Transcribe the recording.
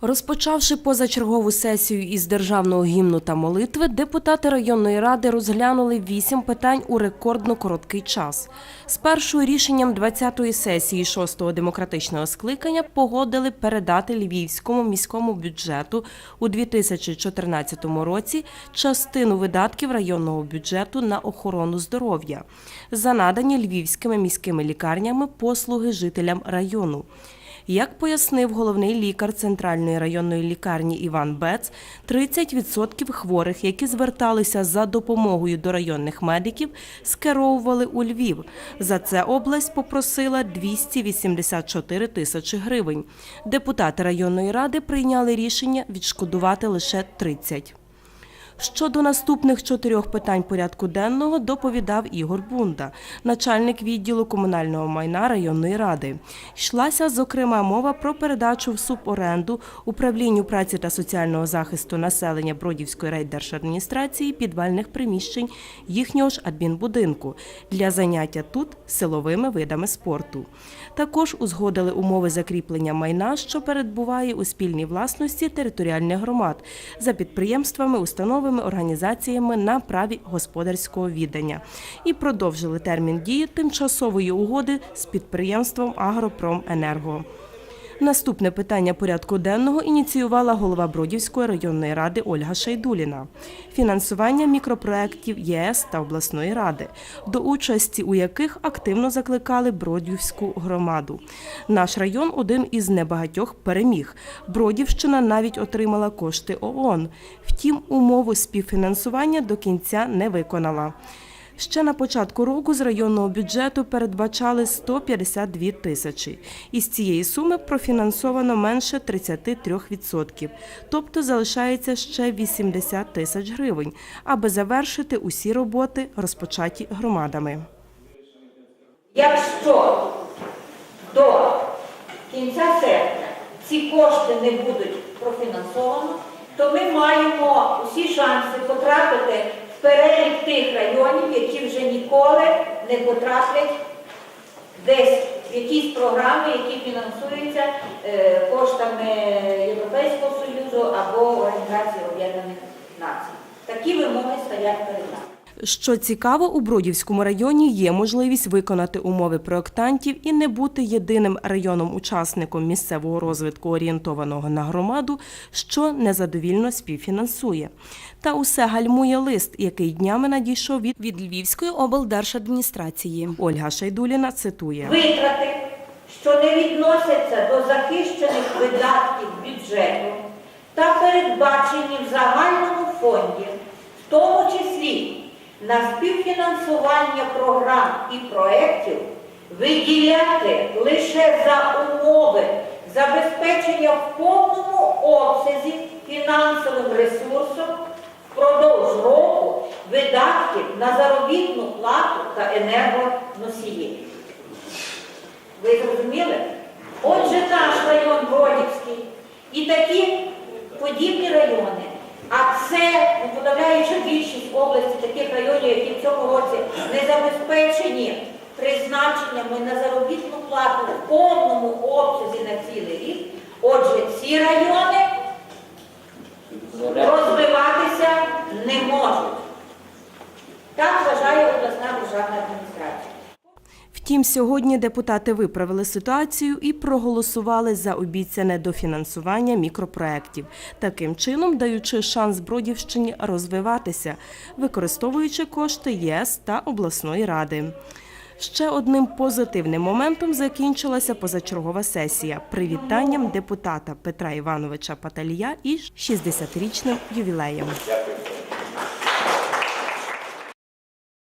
Розпочавши позачергову сесію із державного гімну та молитви, депутати районної ради розглянули вісім питань у рекордно короткий час. Спершу рішенням 20-ї сесії 6-го демократичного скликання погодили передати Львівському міському бюджету у 2014 році частину видатків районного бюджету на охорону здоров'я за надані львівськими міськими лікарнями послуги жителям району. Як пояснив головний лікар центральної районної лікарні Іван Бец, 30% хворих, які зверталися за допомогою до районних медиків, скеровували у Львів. За це область попросила 284 тисячі гривень. Депутати районної ради прийняли рішення відшкодувати лише 30. Щодо наступних чотирьох питань порядку денного доповідав Ігор Бунда, начальник відділу комунального майна районної ради. Йшлася зокрема мова про передачу в суборенду управлінню праці та соціального захисту населення Бродівської райдержадміністрації підвальних приміщень їхнього ж адмінбудинку для заняття тут силовими видами спорту. Також узгодили умови закріплення майна, що передбуває у спільній власності територіальних громад за підприємствами, установами, організаціями на праві господарського віддання і продовжили термін дії тимчасової угоди з підприємством Агропроменерго. Наступне питання порядку денного ініціювала голова Бродівської районної ради Ольга Шайдуліна. Фінансування мікропроєктів ЄС та обласної ради, до участі у яких активно закликали Бродівську громаду. Наш район один із небагатьох переміг. Бродівщина навіть отримала кошти ООН. Втім, умову співфінансування до кінця не виконала. Ще на початку року з районного бюджету передбачали 152 тисячі. Із цієї суми профінансовано менше 33%, тобто залишається ще 80 тисяч гривень, аби завершити усі роботи, розпочаті громадами. Якщо до кінця серпня ці кошти не будуть профінансовані, то ми маємо усі шанси потрапити перелік тих районів, які вже ніколи не потраплять десь в якісь програми, які фінансуються е, коштами Європейського Союзу або Організації Об'єднаних Націй. Такі вимоги стоять перед нами. Що цікаво, у Бродівському районі є можливість виконати умови проєктантів і не бути єдиним районом-учасником місцевого розвитку, орієнтованого на громаду, що незадовільно співфінансує. Та усе гальмує лист, який днями надійшов від, від Львівської облдержадміністрації. Ольга Шайдуліна цитує. Витрати, що не відносяться до захищених видатків бюджету та передбачені в загальному фонді, в тому числі на співфінансування програм і проєктів, виділяти лише за умови забезпечення в повному обсязі фінансовим ресурсом впродовж року видатків на заробітну плату та енергоносії. Ви зрозуміли? Отже, наш район Бродівський і такі подібні райони, а це ну, подавляюча більшість області таких районів, які в цьому році не забезпечені призначеннями на заробітну плату в повному обсязі на цілий рік. Отже, ці райони розвиватися не можуть. Так вважає обласна державна адміністрація. Втім, сьогодні депутати виправили ситуацію і проголосували за обіцяне дофінансування мікропроєктів, таким чином даючи шанс Бродівщині розвиватися, використовуючи кошти ЄС та обласної ради. Ще одним позитивним моментом закінчилася позачергова сесія привітанням депутата Петра Івановича Паталія із 60-річним ювілеєм.